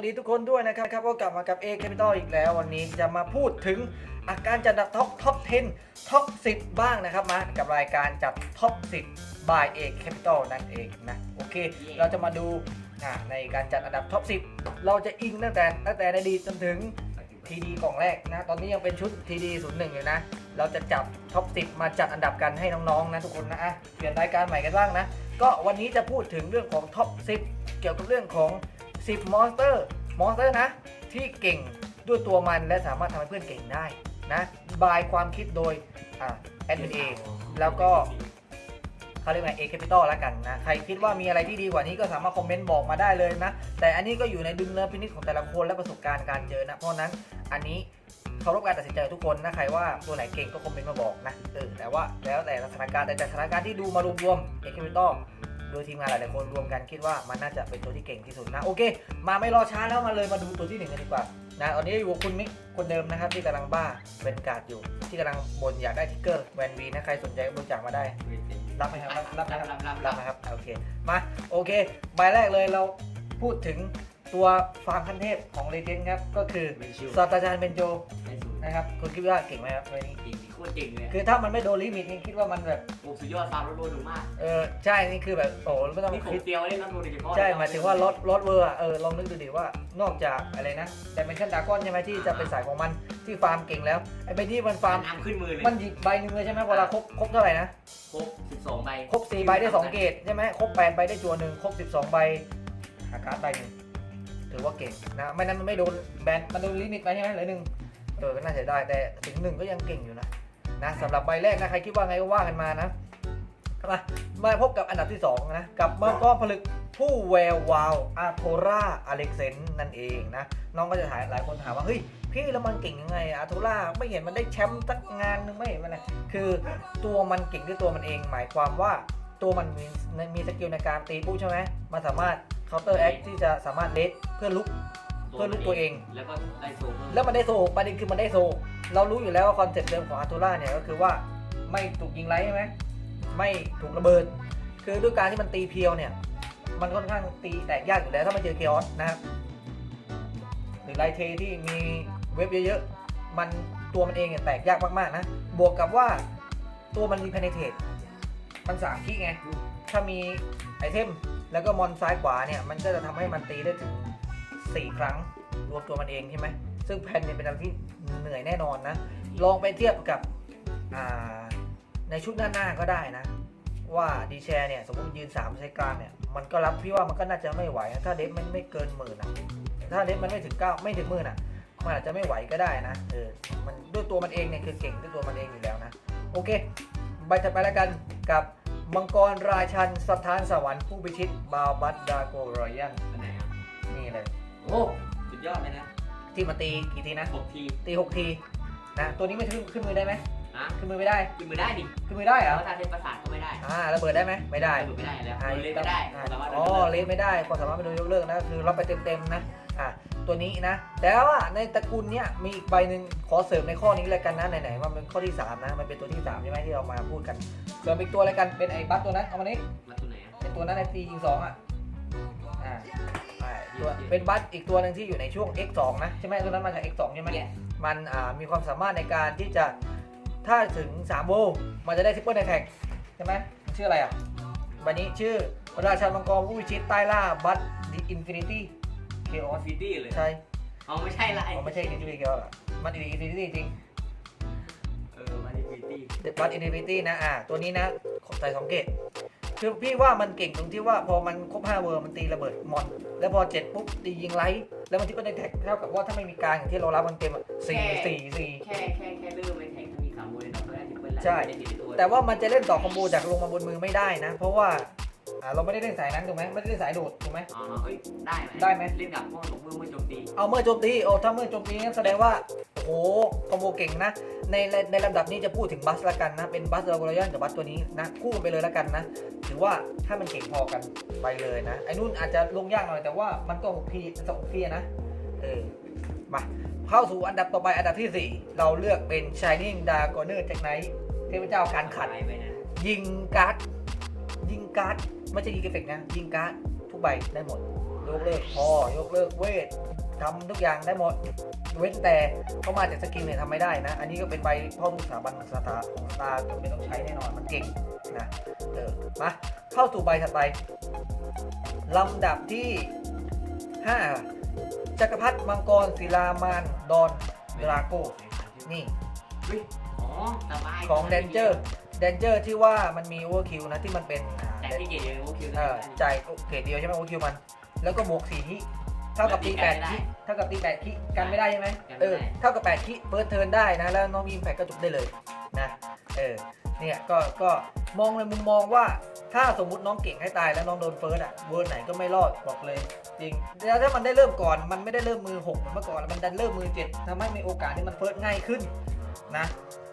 วัสดีทุกคนด้วยนะครับครับก็กลับมากับ A Capital อีกแล้ว วันนี้จะมาพูดถึงอาการจัดอันดับท็อปท็อป10ท็อป10 บ้างนะครับมากับรายการจัดท็อป10 by A Capital นั่นเองนะโอเค เราจะมาดูอ่าในการจัดอันดับท็อป10 เราจะอิงตั้งแต่ตั้งแต่ในอดีตจนถึง TD กล่องแรกนะตอนนี้ยังเป็นชุด TD 01อยู่นะ เราจะจับท็อป10 มาจัดอันดับกันให้น้องๆนะทุกคนนะอะเปลี่ยนรายการใหม่กันบ้างนะก็วันนี้จะพูดถึงเรื่องของท็อป10 เกี่ยวกับเรื่องของ 10มอนสเตอร์มอนสเตอร์นะ ที่เก่งด้วยตัวมันและสามารถทำให้เพื่อนเก่งได้นะบายความคิดโดยอ่าแอดมินเอแล้วก็เขาเรียกว่าเอ a p i t a l แล้วกันนะ ใครคิดว่ามีอะไรที่ดีกว่านี้ก็สามารถคอมเมนต์บอกมาได้เลยนะ แต่อันนี้ก็อยู่ในดุลพินิจของแต่ละคนและประสบการณ์การเจอนะ เพราะฉะนั้นอันนี้เคารพการตัดสินใจของทุกคนนะใครว่าตัวไหนเก่งก็คอมเมนต์มาบอกนะเออแต่ว่าแล้วแต่สถานการณ์แต่จากสถานการณ์ที่ดูมารวมๆเอ a p i t a l โดยทีมงานหลายๆคนรวมกันคิดว่ามันน่าจะเป็นตัวที่เก่งที่สุดนะโอเค มาไม่รอช้าแล้วมาเลยมาดูตัวที่หนึ่งกันดีกว่านะตอนนี้อยู่กับคุณมิกคนเดิมนะครับ ที่กำลังบ้าเป็นการ์ดอยู่ ที่กำลังบ่นอยากได้ทิกเกอร์แวนวีนะใครสนใจก็บริจาคมาได้ รับไหมครับรับรับรับรับรับนะครับโอเคมาโอเคใบแรกเลยเราพูดถึงตัวฟาร์มขั้นเทพของเลเจนด์ครับก็คือเป็นชิวศาสตราจารย์เบนโจนะครับคุณคิดว่าเก่งไหมครับตัวนี้เก่ง คตรเก่งเลยคือถ้ามันไม่โดนลิมิตนี่คิดว่ามันแบบโอ้สุดยอดฟาร์มรถโดนดูมากเออใช่นี่คือแบบโอ้ไม่ต้องนี่ผมคิด เตียวเล่นรถโดนโดยเฉพาะใช่หมายถึงว่ารถรถเวอร์อะเออลองนึกดูดิว่านอกจากอะไรนะแต่เป็นขั้นดากอนใช่ไหมที่จะเป็นสายของมันที่ฟาร์มเก่งแล้วไอ้ใบที่มันฟาร์มน้ำขึ้นมือเลยมันหยิบใบหนึ่งเลยใช่ไหมเวลาครบครบเท่าไหร่นะครบ12ใบครบ4ใบได้2เกตใช่ไหมครบ8ใบได้จัวหนึ่งครบ12ใบหาการ์ดใบหนึ่งถือว่าเก่งนะไม่นั้นมันไม่โดนแบนมันโดนลิมิตไปใช่ไหมเหลือหนึ่งเออก็น่าเสียดายแต่ถึงหนึ่งก็ยังเก่งอยู่นะ นะสำหรับใบแรกนะใครคิดว่าไงก็ว่ากันมานะมามาพบกับอันดับที่ 2 นะ กับมังกรผลึกผู้แวววาวอาโทราอเล็กเซนนั่นเองนะ น้องก็จะถามหลายคนถามว่า เฮ้ย พี่แล้วมันเก่งยังไงอาโทราไม่เห็นมันได้แชมป์สักงานหนึงไม่เห็นมันเลยคือตัวมันเก่งด้วยตัวมันเอง หมายความว่าตัวมันมีมีสกิลในการตีปุ๊บใช่ไหมมันสามารถ counter act ที่จะสามารถเลสเพื่อลุก เพื่อลุกตัวเอง แล้วก็ได้โซ่เพิ่มแล้วมันได้โซประเด็นคือมันได้โซ เรารู้อยู่แล้วว่าคอนเซ็ปต์เดิมของอาร์ตูล่าเนี่ยก็คือว่าไม่ถูกยิงไล่ใช่ไหมไม่ถูกระเบิด คือด้วยการที่มันตีเพียวเนี่ย มันค่อนข้างตีแตกยากอยู่แล้วถ้ามาเจอเคออสนะครับหรือไลเทที่มีเว็บเยอะๆ มันตัวมันเองเนี่ยแตกยากมากๆนะ บวกกับว่าตัวมันรีเพนเทตมันสามขีไง ถ้ามีไอเทมแล้วก็มอนซ้ายขวาเนี่ย มันก็จะทำให้มันตีได้ถึง 4ครั้งรวมตัวมันเองใช่ไหมซึ่งแผ่นเนี่ยเป็นอะไรที่เหนื่อยแน่นอนนะ ลองไปเทียบกับอ่าในชุดหน้าๆก็ได้นะ ว่าดีแชร์เนี่ยสมมติยืน3ใช้กลางเนี่ยมันก็รับพี่ว่ามันก็น่าจะไม่ไหวนะถ้าเดฟมันไม่เกินหมื่นนะถ้าเดฟมันไม่ถึงเก้าไม่ถึงหมื่นอะมันอาจจะไม่ไหวก็ได้นะเออมันด้วยตัวมันเองเนี่ยคือเก่งด้วยตัวมันเองอยู่แล้วนะโอเคใบถัดไปแล้วกันกับมังกรราชันสถานสวรรค์ผู้พิชิตบาวบัตดาโกรอยันอันไหนครับนี่เลย โอ้สุดยอดเลยนะที่มาตีกี่ทีนะหกทีตีหกทีนะตัวนี้ไม่ขึ้นขึ้นมือได้ไหมนะขึ้นมือไม่ได้ขึ้นมือได้ดิขึ้นมือได้เหรอเพราะถ้าเทปประสาทก็ไม่ได้อ่าระเบิดได้ไหมไม่ได้ระเบิดไม่ได้แล้วอ่าโดนเล่นไม่ได้อ่าสามารถอ๋อเลนไม่ได้ความสามารถไม่โดนยกเลิกนะคือเราไปเต็มๆนะอ่าตัวนี้นะ แต่ว่าในตระกูลเนี้ยมีอีกใบหนึ่งขอเสริมในข้อนี้เลยกันนะไหนๆว่ามันเป็นข้อที่สามนะมันเป็นตัวที่สามใช่ไหมที่เรามาพูดกันเสริมอีกตัวอะไรกันเป็นไอ้บัตตัวนั้นเอามานี้มาตัวไหนอะเป็นตัวนั้นในตียิงสองอะอ่าใช่ ตัวเป็นบัตอีกตัวหนึ่งที่อยู่ในช่วง X2 นะใช่ไหมตัวนั้นมาจาก X2 ใช่ไหมเนี่ยมันอ่ามีความสามารถในการที่จะถ้าถึง3โวลต์มันจะได้ทิปเปิลในแท็กใช่ไหมมันชื่ออะไรอะวันนี้ชื่อราชามังกรผู้วิชิตใต้ล่าบัตดิอินฟินิตี้เคออออซิตี้เลยใช่เอาไม่ใช่ละอ๋อไม่ใช่อินฟินิตี้เคออมันอินฟินิตี้จริง เออมาดิฟิตี้ บัตอินฟินิตี้นะอ่าตัวนี้นะใส่สองเกต คือพี่ว่ามันเก่งตรงที่ว่าพอมันครบ5เวอร์มันตีระเบิดมอน แล้วพอเจ็ดปุ๊บตียิงไลท์แล้วมันทิปเปิลในแท็กเท่ากับว่าถ้าไม่มีกลางอย่างที่เรารับมันเต็มอะสี่สี่สี่แค่แค่แค่เริ่มไม่แข่งถ้ามีสามมวยเราก็ได้ทิปเปิลแล้วใช่ไม่ได้ติดในตัวแต่ว่ามันจะเล่นต่อคอมโบจากลงมาบนมือไม่ได้นะ เพราะว่าอ่าเราไม่ได้เล่นสายนั้นถูกไหมไม่ได้เล่นสายโดดถูกไหมอ๋อเอ้ยได้ไหมได้ไหมเล่นกับพวกหลงมือมือโจมตีเอาเมื่อโจมตีโอ้ถ้าเมื่อโจมตีงั้นแสดงว่า โอ้โหคอมโบเก่งนะ ในในลำดับนี้จะพูดถึงบัสละกันนะ เป็นบัสเดอร์บรยันกับบัสตัวนี้นะ คู่ไปเลยละกันนะ ถือว่าถ้ามันเก่งพอกันไปเลยนะ ไอ้นู่นอาจจะลงยากหน่อยแต่ว่ามันก็หกพีสองพีนะเออมาเข้าสู่อันดับต่อไปอันดับที่สี่เราเลือกเป็น Shining Dragoner จากไหนเทพเจ้าการขัดยิงการ์ดยิงการ์ดไม่ใช่ยิงเอฟเฟกต์นะ ยิงการ์ดทุกใบได้หมด ยกเลิกพอยกเลิกเวททำทุกอย่างได้หมด เว้นแต่เข้ามาจากสกิลเนี่ยทำไม่ได้นะ อันนี้ก็เป็นใบพ่อลูกสถาบันของสตาร์ของสตาร์จำเป็นต้องใช้แน่นอนมันเก่งนะเออมาเข้าสู่ใบถัดไปลำดับที่ 5 จักรพรรดิมังกรศิลามานดอนดราโก้นี่เฮ้ยอ๋อสบายของแดนเจอร์แดนเจอร์ที่ว่ามันมีโอเวอร์คิวนะที่มันเป็นอ่าแต่ที่เกตยังโอคิวเออจ่ายเกรดเดียวใช่ไหมโอคิวมัน แล้วก็บวกสี่คิเท่ากับตีแปดคิเท่ากับตีแปดคิกันไม่ได้ใช่ไหมเออเท่ากับแปดคิเปิดเทิร์นได้นะ แล้วน้องมีอิมแพคก็จบได้เลยนะเออเนี่ยก็ก็มองในมุมมองว่าถ้าสมมุติน้องเก่งให้ตายแล้วน้องโดนเฟิร์สอะเวิร์ดไหนก็ไม่รอดบอกเลย จริงแล้วถ้ามันได้เริ่มก่อนมันไม่ได้เริ่มมือหกเหมือนเมื่อก่อนมันดันเริ่มมือเจ็ดทำให้มีโอกาสที่มันเฟิร์สง่ายขึ้นนะ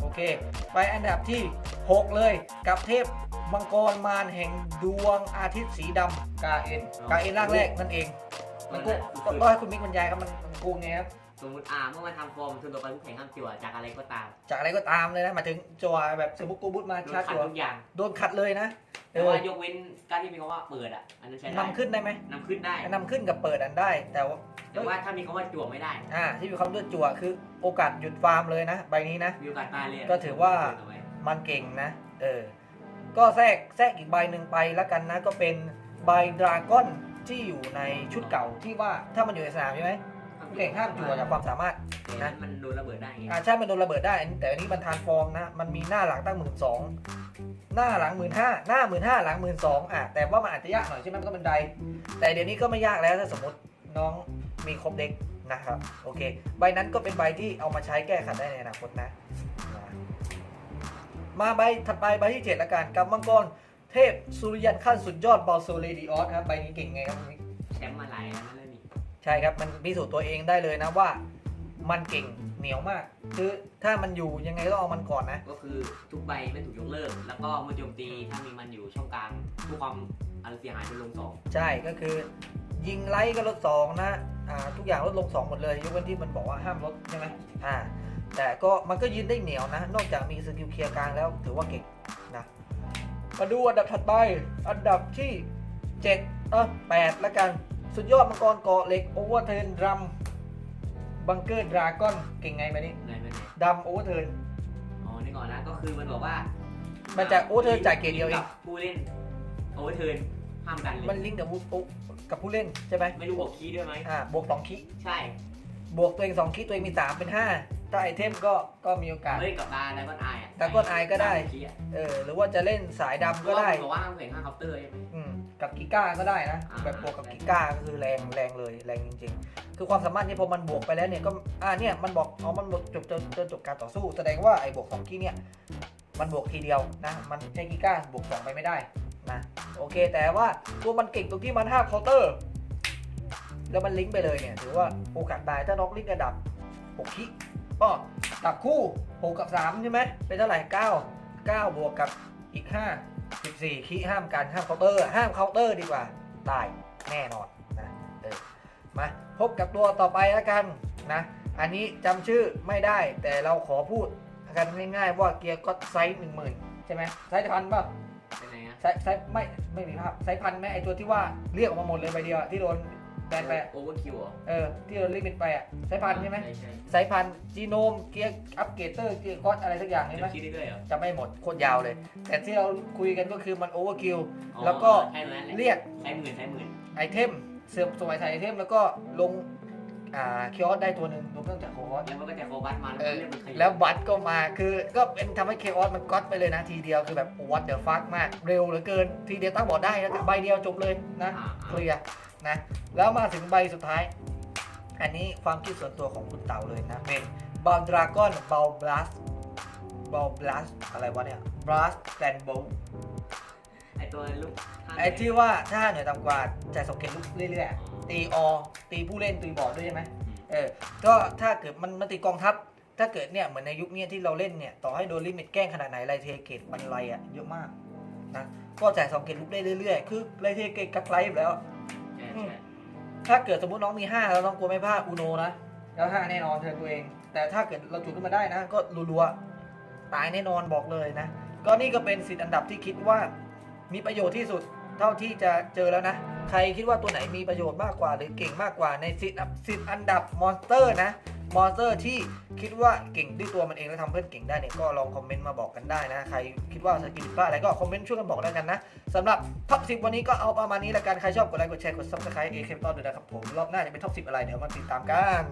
โอเค ไปอันดับที่6เลยกับเทพมังกรมารแห่งดวงอาทิตย์สีดำกาเอ็นกาเอ็นร่างแรกนั่นเอง มันกูต้องต้องให้คุณมิกบรรยายครับมันมันกูไงครับ สมมติอ่าเมื่อมาทำฟอร์มทุนตัวไปผู้แข่งห้ามจั่วจากอะไรก็ตามจากอะไรก็ตามเลยนะหมายถึงจวแบบสมมติกูบุตมาโดนชาร์จขัดตัวทุกอย่างโดนขัดเลยนะเอแต่อว่ายกเว้นการที่มีคำว่าเปิดอะอันนั้นใช้ได้นำขึ้นได้ไหมนำขึ้นได้ นำขึ้นกับเปิดอันได้ แต่ว่าแต่ว่าถ้ามีคำว่าจั่วไม่ได้อ่าที่มีความเลือดจั่วคือโอกาสหยุดฟาร์มเลยนะ ใบนี้นะ มีโอกาสตายเลยะก็ถือว่าเอไมันเก่งนะ เออ ก็แทรกแทรกอีกใบหนึ่งไปแล้วกันนะ ก็เป็นใบดราก้อน ที่อยู่ในชุดเก่าที่ว่าถ้ามันอยู่ในสนามใช่ไหมผู้เก่งห้ามจั่วจากความสามารถแต่นั้นมันโดนระเบิดได้ไงอ่าใช่มันโดนระเบิดได้ แต่อันนี้มันทานฟอร์มนะ มันมีหน้าหลังตั้งหมื่นสองหน้าหลังหมื่นห้าหน้าหมื่นห้าหลังหมื่นสองอะแต่ว่ามันอาจจะยากหน่อยใช่ไหมมันก็เป็นได แต่เดี๋ยวนี้ก็ไม่ยากแล้วถ้าสมมติน้องมีครบเด็กนะครับโอเค ใบนั้นก็เป็นใบที่เอามาใช้แก้ขัดได้ในอนาคตนะ มาใบถัดไปใบที่7แล้วกันกับมังกร เทพสุริยันขั้นสุดยอดบอลโซเลดิออสครับใบนี้เก่งไงครับคุณมิกแชมป์มาหลายอันนั้นเลยนี่ใช่ครับ มันพิสูจน์ตัวเองได้เลยนะว่า มันเก่งเหนียวมาก คือถ้ามันอยู่ยังไงก็เอามันก่อนนะ ก็คือทุกใบไม่ถูกยกเลิก แล้วก็เมื่อโจมตีถ้ามีมันอยู่ช่องกลางผู้ความอะไรเสียหายจะลงสองใช่ก็คือ ยิงไลท์ก็ลดสองนะอ่าทุกอย่างลดลง2หมดเลยยกเว้นที่มันบอกว่าห้ามลดใช่ไหมอ่าแต่ก็มันก็ยืนได้เหนียวนะ นอกจากมีสกิลเคลียร์กลางแล้วถือว่าเก่งนะ มาดูอันดับถัดไป อันดับที่7เออ8แล้วกัน สุดยอดมังกรเกาะเหล็กโอเวอร์เทิร์นดัมบังเกอร์ดราก้อนเก่งไงไหมนี่ไหนไหมไหนดัมโอเวอร์เทิร์น อ๋อนี่ก่อนนะก็คือมันบอกว่า มัมันจะ overturn จ่ายเกรดเดียวเองผู้เล่นโอเวอร์เทิร์นห้ามกันเลยมันลิงก์กับผู้ปุ๊กับผู้เล่นใช่ไหมไม่รู้บอกคีย์ด้วยไหมอ่าบวก2คิใช่ บวกตัวเอง2คิตัวเองมี3เป็น5 ถ้าไอเทมก็ก็มีโอกาสเล่นกับตาแล้วก็อายอะ Dragon Eye ก็ได้คีย์อะเออหรือว่าจะเล่นสายดำก็ได้เพราะว่ามันบอกว่าห้ามแข่งห้ามเคาน์เตอร์ใช่ไหม อืมกับกิก้าก็ได้นะ อ่า แบบบวกกับกิก้าก็คือแรงแรงเลยแรงจริง ๆ คือความสามารถนี้พอมันบวกไปแล้วเนี่ยก็อ่าเนี่ยมันบอกอ๋อมันบวกจบจนจนจบการต่อสู้ แสดงว่าไอ้บวก2กี้เนี่ยมันบวกทีเดียวนะมันใช้กิก้าบวก2ไปไม่ได้นะโอเค แต่ว่าตัวมันเก่งตรงที่มัน5เคาน์เตอร์ แล้วมันลิงก์ไปเลยเนี่ยถือว่าโอกาสตายถ้าน็อกลิงก์ระดับ6คิ ก็ดับคู่6กับ3ใช่ไหมเป็นเท่าไหร่9 9บวกกับอีก5 14คิห้ามกันห้ามเคาน์เตอร์ห้ามเคาน์เตอร์ดีกว่าตายแน่นอนนะเออมาพบกับตัวต่อไปแล้วกันนะอันนี้จำชื่อไม่ได้แต่เราขอพูดกันง่ายๆว่าเกียร์ก็ไซส์หนึ่งหมื่นใช่ไหมไซส์พันป่ะเป็นไงอะไซส์ไซส์ไม่ไม่มีภาพไซส์พันไหมไอตัวที่ว่าเรียกออกมาหมดเลยใบเดียวอะที่โดน แบนไปอะโอเวอร์คิวเหรอเออที่โดนลิมิตไปอะไซส์พันใช่ไหมใช่ใช่ไซส์พันจีโนมเกียร์อัปเกรดเตอร์เกียร์คอสอะไรสักอย่างใช่ไหมจะคิดได้ด้วยเหรอจะไม่หมดโคตรยาวเลย แต่ที่เราคุยกันก็คือมันโอเวอร์คิวอ๋อแล้วก็แค่นั้นแหละเรียกใช้หมื่นใช้หมื่นไอเทมเสื่อมสมัยใส่ไอเทมแล้วก็ลงอ่าคิออสได้ตัวหนึ่งลงเครื่องจักรโคอสแล้วมันก็จะโคบัสมาแล้วเอก็อเรียกมันขยับแล้วบัตก็มาคือก็เป็นทำให้เคออสมันก๊อตไปเลยนะทีเดียวคือแบบวัดเดอะฟักมากเร็วเหลือเกินทีเดียวตั้งบอร์ดได้นะใบเดียวจบเลยนะอ่าเคลียร์ นะแล้วมาถึงใบสุดท้าย อันนี้ความคิดส่วนตัวของคุณเต่าเลยนะ เป็นบอลดราก้อนบอลบลัสบอลบลัสอะไรวะเนี่ยบลัสแกนโบไอตัวลูกท่านไอ้ที่ว่าถ้าเหนือต่ำกว่าจ่ายสองเกตลุกเรื่อยๆตีออตีผู้เล่นตีบอร์ดด้วยใช่ไหมเออก็ถ้าเกิดมันมันตีกองทัพถ้าเกิดเนี่ยเหมือนในยุคเนี้ยที่เราเล่นเนี่ยต่อให้โดนลิมิตแกล้งขนาดไหนไลเทเกตมันไลอะเยอะมากนะก็จ่ายสองเกตลุกได้เรื่อยๆ คือไลเทเกตกับไลฟ์แล้ว ใช่ถ้าเกิดสมมติน้องมี5แล้วน้องกลัวไม่พลาดอูโนนะแล้วถ้าแน่นอนเธอตัวเอง แต่ถ้าเกิดเราจุดขึ้นมาได้นะ ก็รัวๆตายแน่นอนบอกเลยนะ ก็นี่ก็เป็นสิทธิ์อันดับที่คิดว่า มีประโยชน์ที่สุดเท่าที่จะเจอแล้วนะ ใครคิดว่าตัวไหนมีประโยชน์มากกว่าหรือเก่งมากกว่าในสิบสิทธ์อันดับมอนสเตอร์นะ มอนสเตอร์ที่คิดว่าเก่งด้วยตัวมันเองแล้วทำเพื่อนเก่งได้เนี่ยก็ลองคอมเมนต์มาบอกกันได้นะ ใครคิดว่าสกิลพลาอะไรก็คอมเมนต์ช่วยกันบอกแล้วกันนะสำหรับท็อปสิวันนี้ก็เอาประมาณนี้ละกันใครชอบกดไลค์กดแชร์กดซับสไครต์เอเคมตอนด้วยนะครับผมรอบหน้าจะเป็นท็อปสิอะไรเดี๋ยวมาติดตามกัน